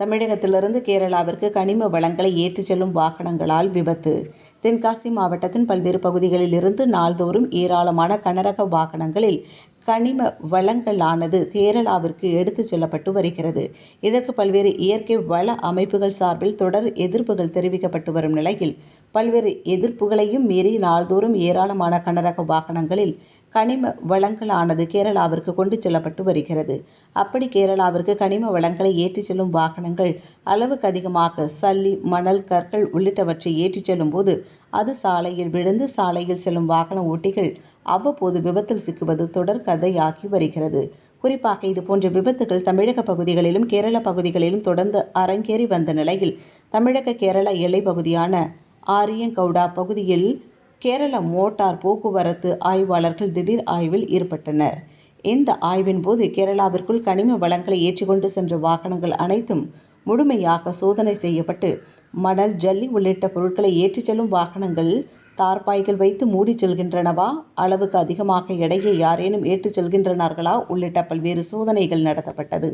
தமிழகத்திலிருந்து கேரளாவிற்கு கனிம வளங்களை ஏற்றிச் செல்லும் வாகனங்களால் விபத்து. தென்காசி மாவட்டத்தின் பல்வேறு பகுதிகளில் இருந்து நாள்தோறும் ஏராளமான கனரக வாகனங்களில் கனிம வளங்களானது கேரளாவிற்கு எடுத்துச் செல்லப்பட்டு வருகிறது. இதற்கு பல்வேறு இயற்கை வள அமைப்புகள் சார்பில் தொடர் எதிர்ப்புகள் தெரிவிக்கப்பட்டு வரும் நிலையில் பல்வேறு எதிர்ப்புகளையும் மீறி நாள்தோறும் ஏராளமான கனரக வாகனங்களில் கனிம வளங்களானது கேரளாவிற்கு கொண்டு செல்லப்பட்டு வருகிறது. அப்படி கேரளாவிற்கு கனிம வளங்களை ஏற்றிச் செல்லும் வாகனங்கள் அளவுக்கு அதிகமாக சல்லி மணல் கற்கள் உள்ளிட்டவற்றை ஏற்றிச் செல்லும் போது அது சாலையில் விழுந்து சாலையில் செல்லும் வாகன ஓட்டிகள் அவ்வப்போது விபத்தில் சிக்குவது தொடர் கதையாகி வருகிறது. குறிப்பாக இதுபோன்ற விபத்துகள் தமிழக பகுதிகளிலும் கேரள பகுதிகளிலும் தொடர்ந்து அரங்கேறி வந்த நிலையில் தமிழக கேரள எல்லை பகுதியான ஆரியங்கவுடா பகுதியில் கேரள மோட்டார் போக்குவரத்து ஆய்வாளர்கள் திடீர் ஆய்வில் ஈடுபட்டனர். இந்த ஆய்வின் போது கேரளாவிற்குள் கனிம வளங்களை ஏற்றிக்கொண்டு சென்ற வாகனங்கள் அனைத்தும் முழுமையாக சோதனை செய்யப்பட்டு மணல் ஜல்லி உள்ளிட்ட பொருட்களை ஏற்றிச் செல்லும் வாகனங்கள் தார்பாய்கள் வைத்து மூடிச் செல்கின்றனவா? அளவுக்கு அதிகமாக எடையை யாரேனும் ஏற்றிச் செல்கின்றனர்களா? உள்ளிட்ட பல்வேறு சோதனைகள் நடத்தப்பட்டது.